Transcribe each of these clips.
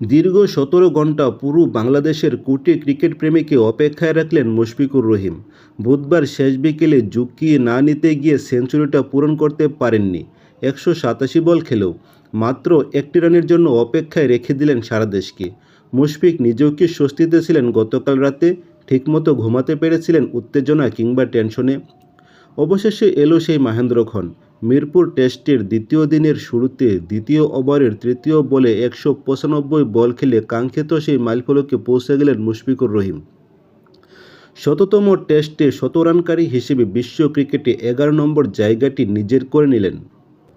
দীর্ঘ সতেরো ঘণ্টা পুরো বাংলাদেশের কোটি ক্রিকেট প্রেমীকে অপেক্ষায় রাখলেন মুশফিকুর রহিম। বুধবার শেষ বিকেলে ঝুঁকি না নিতে গিয়ে সেঞ্চুরিটা পূরণ করতে পারেননি। একশো সাতাশি বল খেলেও মাত্র একটি রানের জন্য অপেক্ষায় রেখে দিলেন সারা দেশকে। মুশফিক নিজেও কি স্বস্তিতে ছিলেন গতকাল রাতে? ঠিকমতো ঘুমাতে পেরেছিলেন উত্তেজনা কিংবা টেনশনে? অবশেষে এলো সেই মাহেন্দ্রক্ষণ মিরপুর টেস্টের দ্বিতীয় দিনের শুরুতে দ্বিতীয় ওভারের তৃতীয় বলে একশো পঁচানব্বই বল খেলে কাঙ্ক্ষিত সেই মাইলফলকে পৌঁছে গেলেন মুশফিকুর রহিম। শততম টেস্টে শতরানকারী হিসেবে বিশ্ব ক্রিকেটে এগারো নম্বর জায়গাটি নিজের করে নিলেন।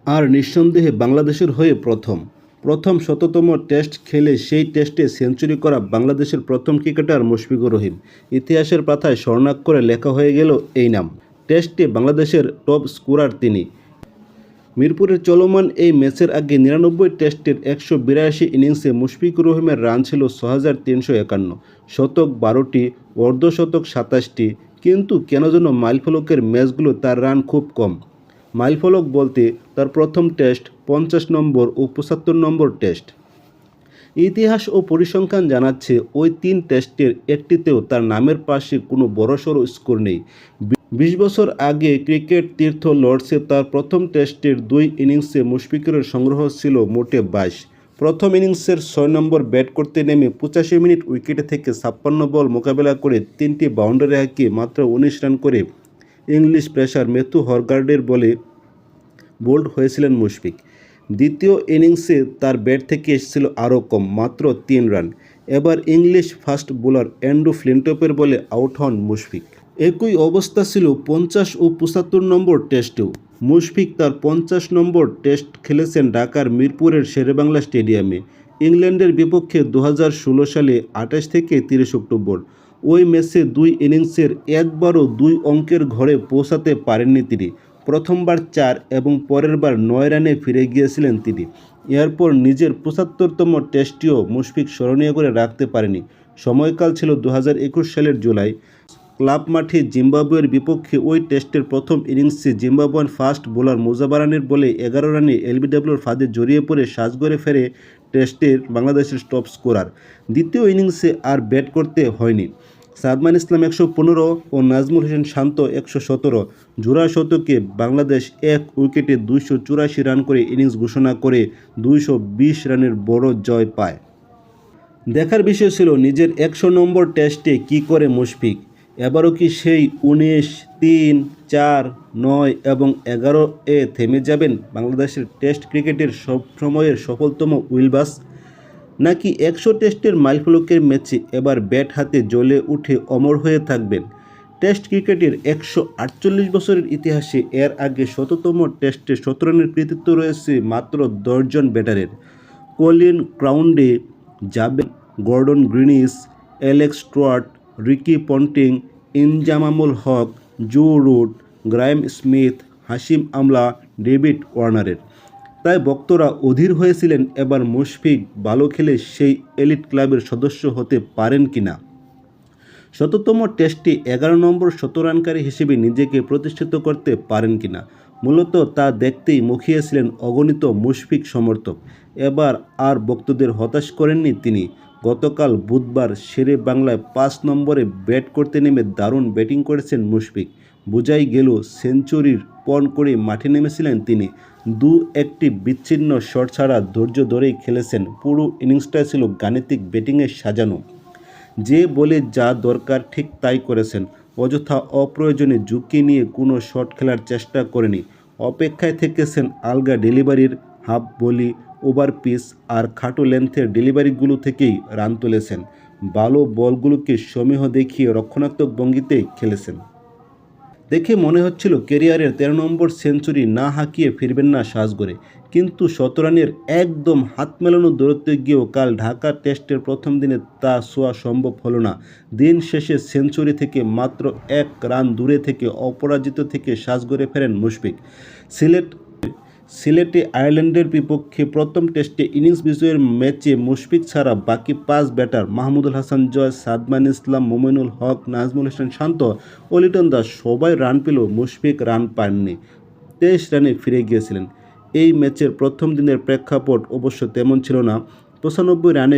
আর নিঃসন্দেহে বাংলাদেশের হয়ে প্রথম। প্রথম শততম টেস্ট খেলে সেই টেস্টে সেঞ্চুরি করা বাংলাদেশের প্রথম ক্রিকেটার মুশফিকুর রহিম। ইতিহাসের পাতায় স্বর্ণাক্ষরে লেখা হয়ে গেল এই নাম। টেস্টে বাংলাদেশের টপ স্কোরার তিনি। মিরপুরের চলমান এই ম্যাচের আগে নিরানব্বই টেস্টের একশো বিরাশি ইনিংসে মুশফিকুর রহিমের রান ছিল ছ হাজার তিনশো একান্ন। শতক বারোটি, অর্ধশতক সাতাশটি। কিন্তু কেন যেন মাইলফলকের ম্যাচগুলো তার রান খুব কম। মাইলফলক বলতে তার প্রথম টেস্ট, পঞ্চাশ নম্বর ও পঁচাত্তর নম্বর টেস্ট। ইতিহাস ও পরিসংখ্যান জানাচ্ছে ওই তিন টেস্টের একটিতেও তার নামের পাশে কোনো বড়সড় স্কোর নেই। বিশ বছর আগে ক্রিকেট তীর্থ লর্ডসে তার প্রথম টেস্টের দুই ইনিংসে মুশফিকুরের সংগ্রহ ছিল মোটে বাইশ। প্রথম ইনিংসের ছয় নম্বর ব্যাট করতে নেমে পঁচাশি মিনিট উইকেটে থেকে ছাপ্পান্ন বল মোকাবেলা করে তিনটি বাউন্ডারি হাঁকিয়ে মাত্র উনিশ রান করে ইংলিশ প্রেসার মেথু হরগার্ডের বলে বোল্ড হয়েছিলেন মুশফিক। দ্বিতীয় ইনিংসে তার ব্যাট থেকে এসেছিল আরও কম, মাত্র তিন রান। এবার ইংলিশ ফাস্ট বোলার অ্যান্ড্রু ফ্লিন্টপের বলে আউট হন মুশফিক। একই অবস্থা ছিল পঞ্চাশ ও পঁচাত্তর নম্বর টেস্টেও। মুশফিক তার পঞ্চাশ নম্বর টেস্ট খেলেছেন ঢাকার মিরপুরের শেরেবাংলা স্টেডিয়ামে। ইংল্যান্ডের বিপক্ষে দু হাজার ষোলো সালে আঠাশ থেকে তিরিশ অক্টোবর। ওই ম্যাচে দুই ইনিংসের একবারও দুই অঙ্কের ঘরে পৌঁছাতে পারেননি তিনি। প্রথমবার চার এবং পরের বার নয় রানে ফিরে গিয়েছিলেন তিনি। এরপর নিজের পঁচাত্তরতম টেস্টটিও মুশফিক স্মরণীয় করে রাখতে পারেনি। সময়কাল ছিল দু হাজার একুশ সালের জুলাই। ক্লাব মাঠে জিম্বাবুয়ের বিপক্ষে ওই টেস্টের প্রথম ইনিংসে জিম্বাবুয়ান ফাস্ট বোলার মুজাবারানের বলে এগারো রানে এলবিডব্লিউর ফাঁদে জড়িয়ে পড়ে সাজগড়ে ফেরে টেস্টের বাংলাদেশের টপ স্কোরার। দ্বিতীয় ইনিংসে আর ব্যাট করতে হয়নি। সাদমান ইসলাম একশো পনেরো ও নাজমুল হোসেন শান্ত একশো সতেরো। জোড়া শতকে বাংলাদেশ এক উইকেটে দুইশো চুরাশি রান করে ইনিংস ঘোষণা করে দুইশো বিশ রানের বড় জয় পায়। দেখার বিষয় ছিল নিজের একশো নম্বর টেস্টে কি করে মুশফিক। এবারও কি সেই উনিশ, তিন, চার, নয় এবং এগারো এ থেমে যাবেন বাংলাদেশের টেস্ট ক্রিকেটের সব সময়ের সফলতম উইলবাস? নাকি একশো টেস্টের মাইলফলকের ম্যাচে এবার ব্যাট হাতে জ্বলে উঠে অমর হয়ে থাকবেন? টেস্ট ক্রিকেটের একশো আটচল্লিশ বছরের ইতিহাসে এর আগে শততম টেস্টে শত রানের কৃতিত্ব রয়েছে মাত্র দশজন ব্যাটারের। কলিন ক্রাউন্ডে যাবেন Gordon Greenidge, Alex Stewart Ricky Ponting Inzamamul Haq, Joe Root, Graeme Smith Hashim Amla, David ওয়ার্নারের। তাই বক্তরা অধীর হয়েছিলেন এবার মুশফিক ভালো খেলে সেই এলিট ক্লাবের সদস্য হতে পারেন কিনা। শততম টেস্টে এগারো নম্বর শতরানকারী হিসেবে নিজেকে প্রতিষ্ঠিত করতে পারেন কিনা, মূলত তা দেখতেই মুখিয়েছিলেন অগণিত মুশফিক সমর্থক। এবার আর বক্তদের হতাশ করেননি তিনি গতকাল বুধবার শেরে বাংলায় পাঁচ নম্বরে ব্যাট করতে নেমে দারুণ ব্যাটিং করেছেন মুশফিক। বোঝাই গেল, সেঞ্চুরির পণ করে মাঠে নেমেছিলেন তিনি। দু একটি বিচ্ছিন্ন শট ছাড়া ধৈর্য ধরেই খেলেছেন। পুরো ইনিংসটা ছিল গাণিতিক ব্যাটিংয়ে সাজানো। যে বলে যা দরকার ঠিক তাই করেছেন। অযথা অপ্রয়োজনে ঝুঁকি নিয়ে কোনো শট খেলার চেষ্টা করেনি। অপেক্ষায় থেকেছেন আলগা ডেলিভারির হাফ বলি ওভার পিস আর খাটো লেন্থের ডেলিভারিগুলো থেকেই রান তুলেছেন। ভালো বলগুলোকে সমীহ দেখিয়ে রক্ষণাত্মক ভঙ্গিতে খেলেছেন। দেখে মনে হচ্ছিল কেরিয়ারের তেরো নম্বর সেঞ্চুরি না হাঁকিয়ে ফিরবেন না সাজগড়ে কিন্তু শতরানের একদম হাত মেলানো দূরত্বে গিয়েও কাল ঢাকা টেস্টের প্রথম দিনে তা শোয়া সম্ভব হলো না। দিন শেষে সেঞ্চুরি থেকে মাত্র এক রান দূরে থেকে অপরাজিত থেকে সাজগড়ে ফেরেন মুশফিক। সিলেট সিলেটে আয়ারল্যান্ডের বিপক্ষে প্রথম টেস্টে ইনিংস বিজয়ের ম্যাচে মুশফিক ছাড়া বাকি পাঁচ ব্যাটার মাহমুদুল হাসান জয়, সাদমান ইসলাম, মোমিনুল হক, নাজমুল হাসান শান্ত ওলিটন লিটন দাস সবাই রান পেলেও মুশফিক রান পাননি। তেইশ রানে ফিরে গিয়েছিলেন। এই ম্যাচের প্রথম দিনের প্রেক্ষাপট অবশ্য তেমন ছিল না। পঁচানব্বই রানে